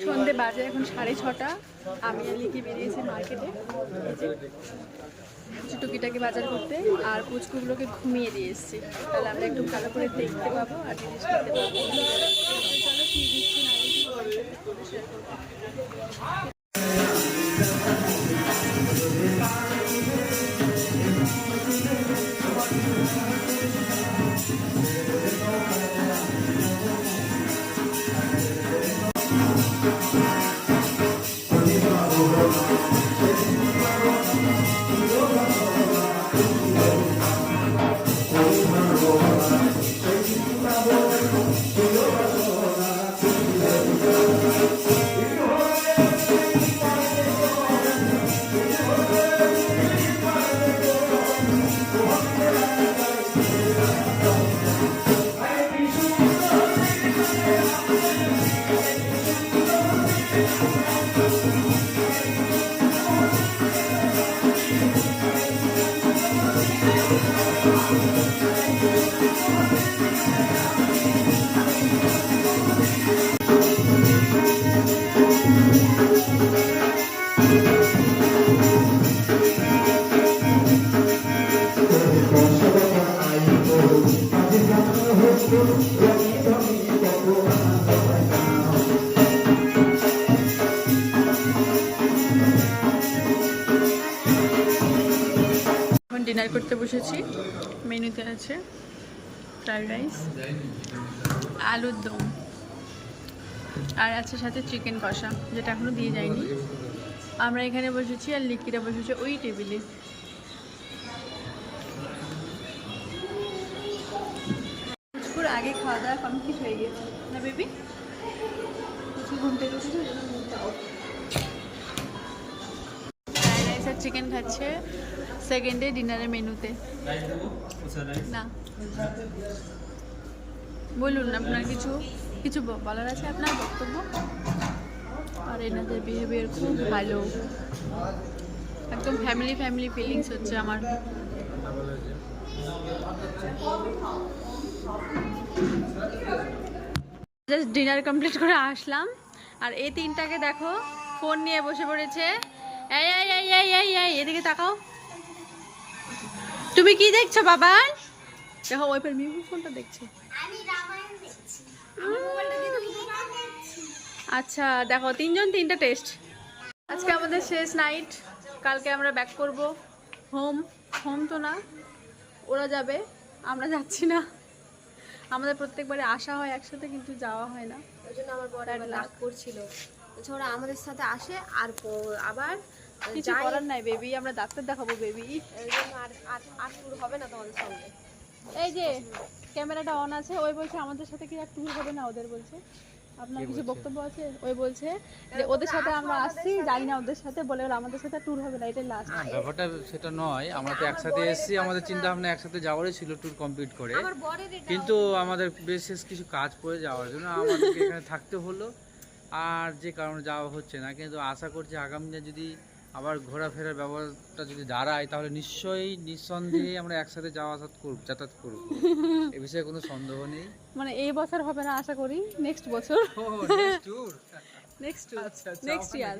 সন্ধে বাজে এখন সাড়ে ছটা আমি লিখে বেরিয়েছি মার্কেটে টুকিটাকে বাজার করতে আর পুচকুগুলোকে ঘুমিয়ে দিয়ে এসেছি তাহলে আমরা একটু ভালো করে দেখতে পাবো আর জিনিস করতে পারব ডিনার করতে বসেছি। মেনুতে আছে ফ্রাইড রাইস, আলুর দম, আর আছে সাথে চিকেন কষা, যেটা এখনও দিয়ে যায়নি আমরা এখানে বসেছি আর লিকিরা বসেছে ওই টেবিলে। আগে খাওয়া দাওয়া কমপ্লিট হয়ে গেছে। না বেবি? পুচকু ঘুম থেকে উঠেছে ওই জন্য ঘুমটা ফ্রাইড রাইস আর চিকেন খাচ্ছে। সেকেন্ডে ডিনারের মেনুতে না। বলুন আপনার কিছু? কিছু বলার আছে? আপনার বক্তব্য? আর এনাদের বিহেভিয়ার খুব ভালো। একদম ফ্যামিলি ফ্যামিলি ফিলিংস হচ্ছে আমার। জাস্ট ডিনার কমপ্লিট করে আসলাম। আর এই তিনটাকে দেখো ফোন নিয়ে বসে পড়েছে। এই এই এই এই এই এই এদিকে তাকাও। তুমি কি দেখছ বাবা দেখো ওই পার মিউ ফোনটা দেখছি। আচ্ছা দেখো তিনজন তিনটা টেস্ট। আজকে আমাদের শেষ নাইট। কালকে আমরা ব্যাক করব। হোম হোম তো না। ওরা যাবে আমরা যাচ্ছি না। আমাদের প্রত্যেকবারে আসা হয় একসাথে কিন্তু যাওয়া হয় না। ওই জন্য আমার বড় একটা লাভ রাগ করছিল। বলছে ওরা আমাদের সাথে আসে আর প- আবার কিছু যাই। করার নাই বেবি আমরা ডাক্তার দেখাবো বেবি এই জন্য আর আর আর হবে না তোমাদের সঙ্গে। এই যে ক্যামেরাটা অন আছে ওই বলছে আমাদের সাথে কি আর ট্যুর হবে না ওদের বলছে। আপনার কিছু বক্তব্য আছে? ওই বলছে যে ওদের সাথে আমরা আসছি যাই না ওদের সাথে বলে আমাদের সাথে ট্যুর হবে না এটাই লাস্ট ব্যাপারটা সেটা নয় আমরা তো একসাথে এসেছি আমাদের চিন্তা ভাবনা একসাথে যাওয়ারই ছিল ট্যুর কমপ্লিট করে। কিন্তু আমাদের বিশেষ কিছু কাজ পড়ে যাওয়ার জন্য আমাদেরকে এখানে থাকতে হলো। আর যে কারণে যাওয়া হচ্ছে না কিন্তু আশা করছি আগামী দিনে যদি আবার ঘোরাফেরার ব্যবস্থা যদি দাঁড়ায় তাহলে নিশ্চয়ই নিঃসন্দেহে আমরা একসাথে যাওয়া আসা করব যাতায়াত করব। এ বিষয়ে কোনো সন্দেহ নেই? মানে এই বছর হবে না আশা করি নেক্সট বছর। Next tour next next year